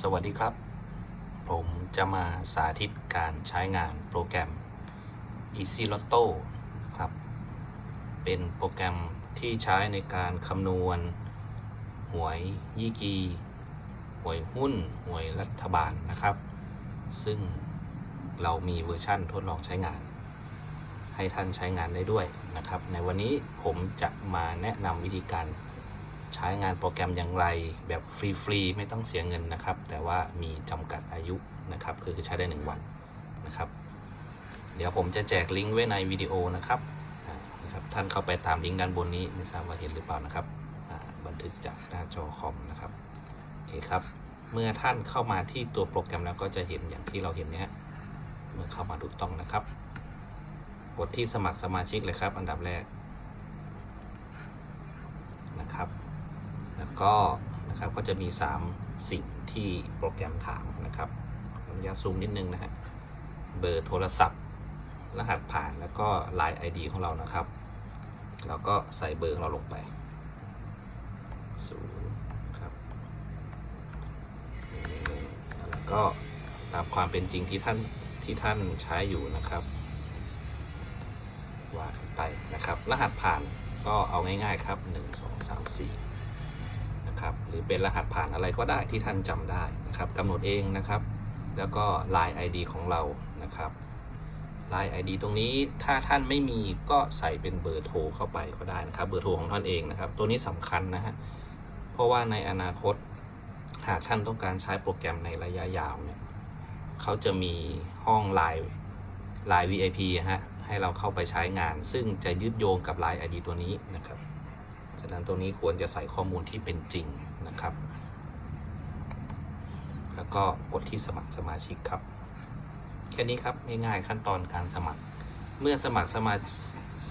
สวัสดีครับ ผมจะมาสาธิตการใช้งานโปรแกรม Easy Lotto ครับ เป็นโปรแกรมที่ใช้ในการคำนวณ หวยยี่กี หวยหุ้น หวยรัฐบาลนะครับ ซึ่งเรามีเวอร์ชั่นทดลองใช้งาน ให้ท่านใช้งานได้ด้วยนะครับ ในวันนี้ผมจะมาแนะนำวิธีการ ใช้งานโปรแกรมอย่างไรแบบฟรีๆ ไม่ต้องเสียเงินนะครับ แต่ว่ามีจำกัดอายุนะครับคือใช้ได้ 1 วันนะครับ เดี๋ยวผมจะแจกลิงก์ไว้ในวิดีโอนะครับนะครับ ท่านเข้าไปตามลิงก์ด้านบนนี้ไม่ทราบว่าเห็นหรือเปล่านะครับบันทึกจากหน้าจอคอมนะครับโอเคครับ เมื่อท่านเข้ามาที่ตัวโปรแกรมแล้วก็จะเห็นอย่างที่เราเห็นเนี้ยเมื่อเข้ามาถูกต้องนะครับ กดที่สมัครสมาชิกเลยครับ อันดับแรกนะครับ ก็นะครับก็จะมี 3 สิ่งที่โปรแกรมถามนะครับผมอยากซูมนิดนึงนะฮะเบอร์โทรศัพท์ รหัสผ่านแล้วก็ Line ID ของเรานะครับเราก็ใส่เบอร์ของเราลงไปศูนย์ครับแล้วก็ตามความเป็นจริงที่ท่านที่ท่านใช้อยู่นะครับว่ากันไปนะครับ รหัสผ่านก็เอาง่ายๆครับ 1 2 3 4 นะครับ หรือเป็นรหัสผ่านอะไรก็ได้ที่ท่านจำได้นะครับกำหนดเองนะครับ แล้วก็ Line ID ของเรานะครับ Line ID ตรงนี้ถ้าท่านไม่มีก็ใส่เป็นเบอร์โทรเข้าไปก็ได้นะครับ เบอร์โทรของท่านเองนะครับ ตัวนี้สำคัญนะฮะเพราะว่าในอนาคตหากท่านต้องการใช้โปรแกรมในระยะยาวเนี่ยเขาจะมีห้อง Line Line VIP ฮะให้เราเข้าไปใช้งาน ซึ่งจะยึดโยงกับ Line ID ตัวนี้นะครับ ฉะนั้นตรงนี้ควรจะใส่ข้อมูลที่เป็นจริงนะครับ แล้วก็กดที่สมัครสมาชิกครับ แค่นี้ครับง่ายๆขั้นตอนการสมัคร เมื่อสมัครสมา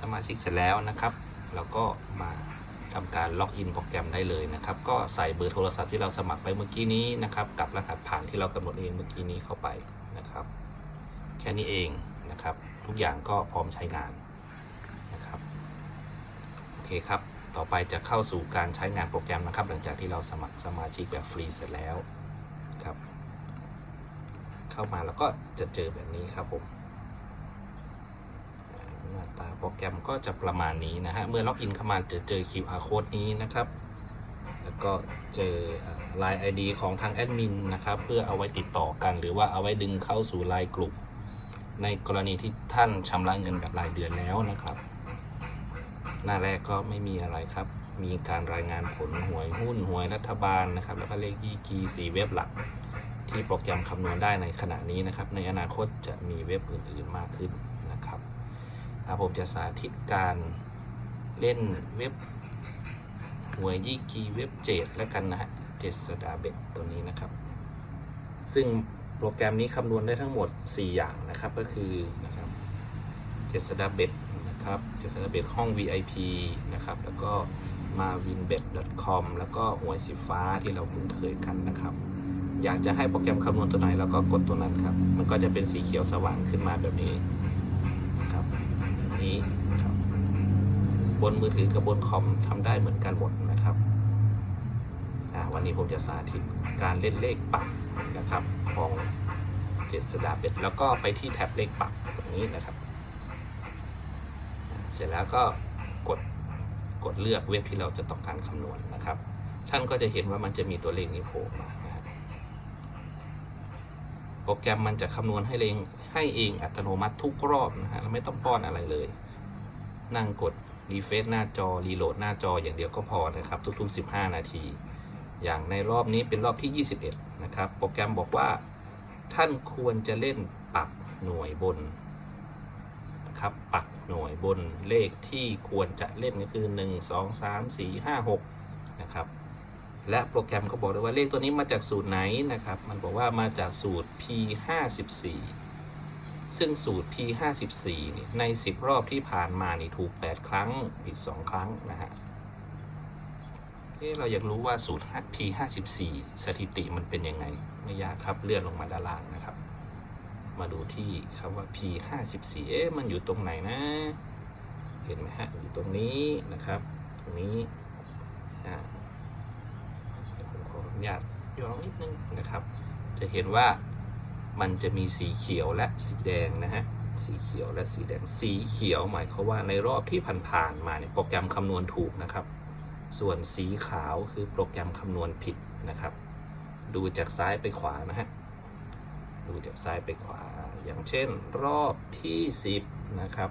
สมาชิกเสร็จแล้วนะครับเราก็มาทำการล็อกอินโปรแกรมได้เลยนะครับ ก็ใส่เบอร์โทรศัพท์ที่เราสมัครไปเมื่อกี้นี้นะครับ กับรหัสผ่านที่เรากำหนดเองเมื่อกี้นี้เข้าไปนะครับ แค่นี้เองนะครับ ทุกอย่างก็พร้อมใช้งานนะครับ โอเคครับ ต่อไปจะเข้าสู่การใช้งานโปรแกรมนะครับ หลังจากที่เราสมัครสมาชิกแบบฟรีเสร็จแล้วครับ เข้ามาแล้วก็จะเจอแบบนี้ครับผมหน้าตาโปรแกรมก็จะประมาณนี้นะฮะ เมื่อล็อกอินเข้ามาจะเจอ QR code นี้นะครับ แล้วก็เจอ Line ID ของทางแอดมินนะครับ เพื่อเอาไว้ติดต่อกัน หรือว่าเอาไว้ดึงเข้าสู่ไลน์กลุ่มในกรณีที่ท่านชำระเงินแบบรายเดือนแล้วนะครับ หน้าแรกก็ไม่มีอะไรครับ มีการรายงานผลหวยหุ้นหวยรัฐบาลนะครับ แล้วก็เลขยี่กีสีเว็บหลัก ที่โปรแกรมคำนวณได้ในขณะนี้นะครับ ในอนาคตจะมีเว็บอื่นๆมากขึ้นนะครับผมจะสาธิตการเล่นเว็บหวยยี่กีเว็บเจดแล้วกันนะฮะเจสดาเบ็ดตัวนี้นะครับ ซึ่งโปรแกรมนี้คำนวณได้ทั้งหมด 4 อย่างนะครับก็คือนะครับเจสดาเบ็ด นะครับเจสดาเบ็ดห้อง VIP นะครับ แล้วก็มา winbet.com แล้วก็หวยสีฟ้าที่เราคุ้นเคยกันนะครับ อยากจะให้โปรแกรมคำนวณตัวไหนเราก็กดตัวนั้นครับ มันก็จะเป็นสีเขียวสว่างขึ้นมาแบบนี้นะครับนี้ครับบนมือถือกับบนคอมทำได้เหมือนกันหมดนะครับวันนี้ผมจะสาธิตการเล่นเลขปักนะครับของเจษดาเบ็ดแล้วก็ไปที่แท็บเลขปักตรงนี้นะครับ เสร็จแล้วก็กดกดเลือกเว็บที่เราจะต้องการคำนวณนะครับ ท่านก็จะเห็นว่ามันจะมีตัวเลขนี้โผล่มาโปรแกรมมันจะคำนวณให้เองให้เองอัตโนมัติทุกรอบนะฮะเราไม่ต้องป้อนอะไรเลย นั่งกดรีเฟซหน้าจอรีโหลดหน้าจออย่างเดียวก็พอนะครับ ทุกๆ 15 นาที อย่างในรอบนี้เป็นรอบที่ 21 นะครับ โปรแกรมบอกว่า ท่านควรจะเล่นปักหน่วยบน นะครับ ปักหน่วยบนเลขที่ควรจะเล่นก็คือ 1 2 3 4 5 6นะครับ และโปรแกรมก็บอกด้วยว่าเลขตัวนี้มาจากสูตรไหนนะครับ มันบอกว่ามาจากสูตร P 5 4ซึ่งสูตร P 5 4นี่ใน 10 รอบที่ผ่านมานี่ถูก 8 ครั้ง ผิด 2 ครั้งนะฮะเอ๊ะเราอยากรู้ว่าสูตร P 5 4สถิติมันเป็นยังไง ไม่ยากครับเลื่อนลงมาด้านล่างนะครับ มาดูที่คำว่า P 5 4เอ๊ะมันอยู่ตรงไหนนะ เห็นไหมฮะ อยู่ตรงนี้นะครับ ตรงนี้ผมขออนุญาตย้อนนิดนึงนะครับ จะเห็นว่ามันจะมีสีเขียวและสีแดงนะฮะ สีเขียวและสีแดง สีเขียวหมายความว่าในรอบที่ผ่านๆมาเนี่ยโปรแกรมคำนวณถูกนะครับ ส่วนสีขาวคือโปรแกรมคำนวณผิดนะครับ ดูจากซ้ายไปขวานะฮะ ดูจากซ้ายไปขวา อย่างเช่นรอบที่ 10 นะครับ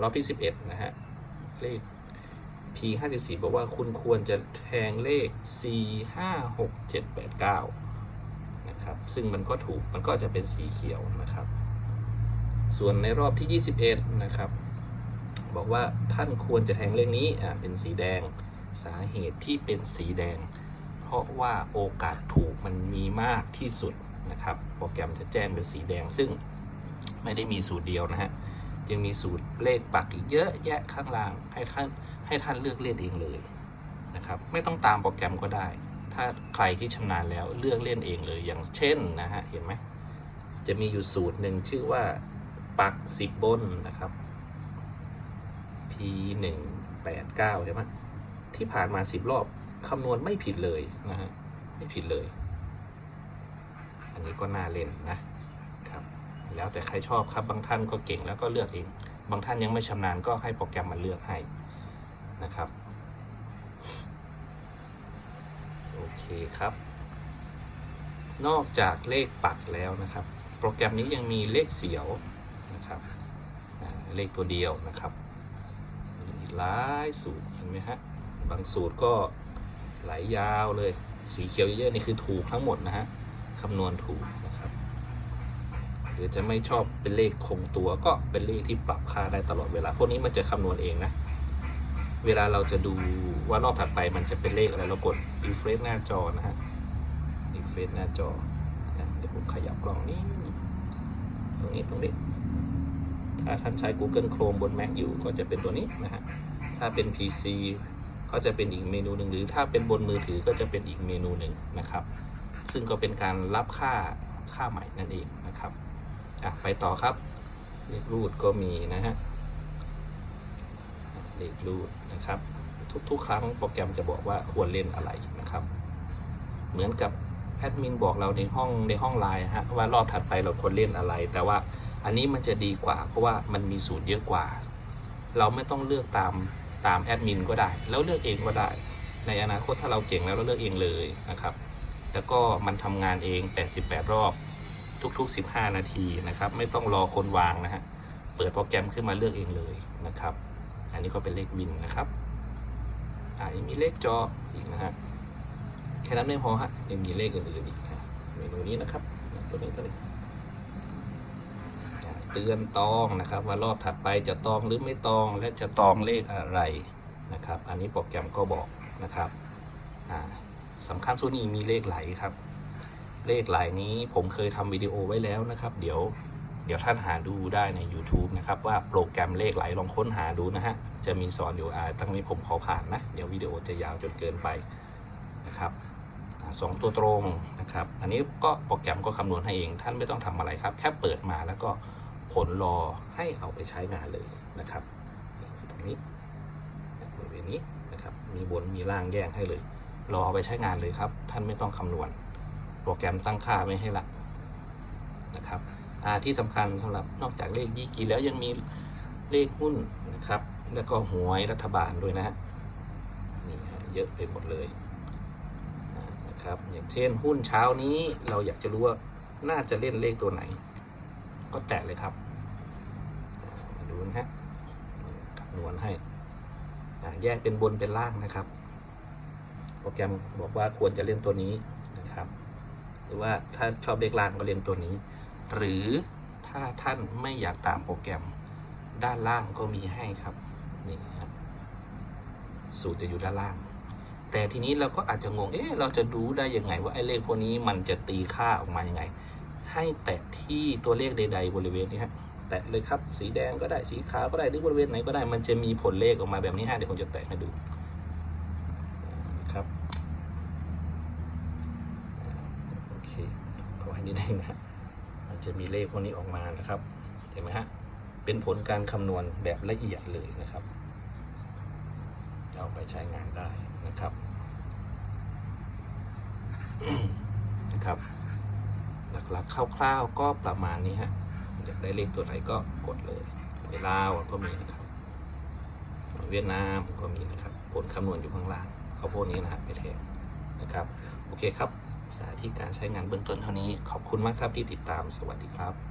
รอบที่ 11 นะฮะ เลข P 5 4บอกว่าคุณควรจะแทงเลข C 5 6 7 8 9 นะครับ ซึ่งมันก็ถูก มันก็จะเป็นสีเขียวนะครับ ส่วนในรอบที่ 21 นะครับ บอกว่าท่านควรจะแทงเลขนี้ อ่า เป็นสีแดง สาเหตุที่เป็นสีแดง เพราะว่าโอกาสถูกมันมีมากที่สุด นะครับ โปรแกรมจะแจ้งเป็นสีแดงซึ่งไม่ได้มีสูตรเดียวนะฮะยังมีสูตรเลขปักอีกเยอะแยะข้างล่างให้ท่านให้ท่านเลือกเล่นเองเลยนะครับ ไม่ต้องตามโปรแกรมก็ได้ ถ้าใครที่ชำนาญแล้วเลือกเล่นเองเลยอย่างเช่นนะฮะเห็นไหมจะมีอยู่สูตรหนึ่งชื่อว่าปักสิบบนนะครับ P หนึ่งแปดเก้าใช่ไหมที่ผ่านมาสิบรอบคำนวณไม่ผิดเลยนะฮะไม่ผิดเลย นนี้ก็น่าเล่นนะครับแล้วแต่ใครชอบครับบางท่านก็เก่งแล้วก็เลือกเองบางท่านยังไม่ชำนาญก็ให้โปรแกรมมันเลือกให้นะครับโอเคครับ นอกจากเลขปักแล้วนะครับ โปรแกรมนี้ยังมีเลขเสียวนะครับเลขตัวเดียวนะครับมีหลายสูตรเห็นไหมฮะบางสูตรก็ไหลยาวเลย สีเขียวเยอะๆนี่คือถูกทั้งหมดนะฮะ คำนวณถูกนะครับ หรือจะไม่ชอบเป็นเลขคงตัวก็เป็นเลขที่ปรับค่าได้ตลอดเวลา พวกนี้มันจะคำนวณเองนะ เวลาเราจะดูว่ารอบถัดไปมันจะเป็นเลขอะไรเรากด refresh หน้าจอนะฮะ refresh หน้าจอนะเดี๋ยวผมขยับกล้องนี้ ตรงนี้ตรงนี้ ถ้าท่านใช้ Google Chrome บน Mac อยู่ก็จะเป็นตัวนี้นะฮะ ถ้าเป็น PC ก็จะเป็นอีกเมนูหนึ่งหรือถ้าเป็นบนมือถือก็จะเป็นอีกเมนูหนึ่งนะครับ ซึ่งก็เป็นการรับค่าค่าใหม่นั่นเองนะครับอะไปต่อครับเลขรูดก็มีนะฮะเลขรูดนะครับ ทุกๆ ครั้งโปรแกรมจะบอกว่าควรเล่นอะไรนะครับ เหมือนกับแอดมินบอกเราในห้องในห้องไลน์ฮะว่ารอบถัดไปเราควรเล่นอะไร แต่ว่าอันนี้มันจะดีกว่า เพราะว่ามันมีสูตรเยอะกว่า เราไม่ต้องเลือกตามตามแอดมินก็ได้ แล้วเลือกเองก็ได้ ในอนาคตถ้าเราเก่งแล้วเราเลือกเองเลยนะครับ แล้วก็มันทำงานเอง 88 รอบ ทุกๆ 15 นาทีนะครับ ไม่ต้องรอคนวางนะฮะ เปิดโปรแกรมขึ้นมาเลือกเองเลยนะครับ อันนี้ก็เป็นเลขวินนะครับอ่ายังมีเลขจออีกนะฮะ แค่นั้นไม่พอฮะ ยังมีเลขอื่นๆอีกนะเมนูนี้นะครับ ตัวนี้ตัวนี้เตือนตองนะครับ ว่ารอบถัดไปจะตองหรือไม่ตองและจะตองเลขอะไรนะครับ อันนี้โปรแกรมก็บอกนะครับ อ่า สำคัญสุดนี้มีเลขไหลครับ เลขไหลนี้ผมเคยทำวิดีโอไว้แล้วนะครับ เดี๋ยวเดี๋ยวท่านหาดูได้ใน YouTube นะครับ ว่าโปรแกรมเลขไหลลองค้นหาดูนะฮะ จะมีสอนอยู่อ่าตั้งนี้ผมขอผ่านนะ เดี๋ยววิดีโอจะยาวจนเกินไปนะครับสองตัวตรงนะครับ อันนี้ก็โปรแกรมก็คำนวณให้เอง ท่านไม่ต้องทำอะไรครับ แค่เปิดมาแล้วก็ผลรอให้เอาไปใช้งานเลยนะครับ ตรงนี้บริเวณนี้นะครับ มีบนมีล่างแยกให้เลย รอเอาไปใช้งานเลยครับ ท่านไม่ต้องคำนวณ โปรแกรมตั้งค่าไม่ให้ละนะครับที่สำคัญสำหรับนอกจากเลขยี่กีแล้วยังมีเลขหุ้นนะครับ แล้วก็หวยรัฐบาลด้วยนะฮะนี่เยอะไปหมดเลยนะครับอย่างเช่นหุ้นเช้านี้เราอยากจะรู้ว่าน่าจะเล่นเลขตัวไหน ก็แตะเลยครับดูนะฮะคำนวณให้แยกเป็นบนเป็นล่างนะครับ โปรแกรมบอกว่าควรจะเล่นตัวนี้นะครับ หรือว่าถ้าชอบเลขล่างก็เล่นตัวนี้ หรือถ้าท่านไม่อยากตามโปรแกรมด้านล่างก็มีให้ครับนี่นะครับสูตรจะอยู่ด้านล่าง แต่ทีนี้เราก็อาจจะงง เอ๊ะเราจะรู้ได้ยังไง ว่าไอ้เลขพวกนี้มันจะตีค่าออกมายังไง ให้แตะที่ตัวเลขใด ๆ บริเวณนี้ฮะแตะเลยครับ สีแดงก็ได้ สีขาวก็ได้ หรือบริเวณไหนก็ได้ มันจะมีผลเลขออกมาแบบนี้ฮะเดี๋ยวผมจะแตะให้ดูนะครับโอ เคขอให้นิดนึงนะมันจะมีเลขพวกนี้ออกมานะครับเห็นไหมฮะเป็นผลการคำนวณแบบละเอียดเลยนะครับ เอาไปใช้งานได้นะครับนะครับ หลักๆคร่าวๆก็ประมาณนี้ฮะอยากได้เลขตัวไหนก็กดเลยเวลาก็มีนะครับ เวียดนามก็มีนะครับผลคำนวณอยู่ข้างล่างเอาพวกนี้นะฮะไปแทนนะครับ โอเคครับ สาธิตการใช้งานเบื้องต้นเท่านี้ ขอบคุณมากครับที่ติดตาม สวัสดีครับ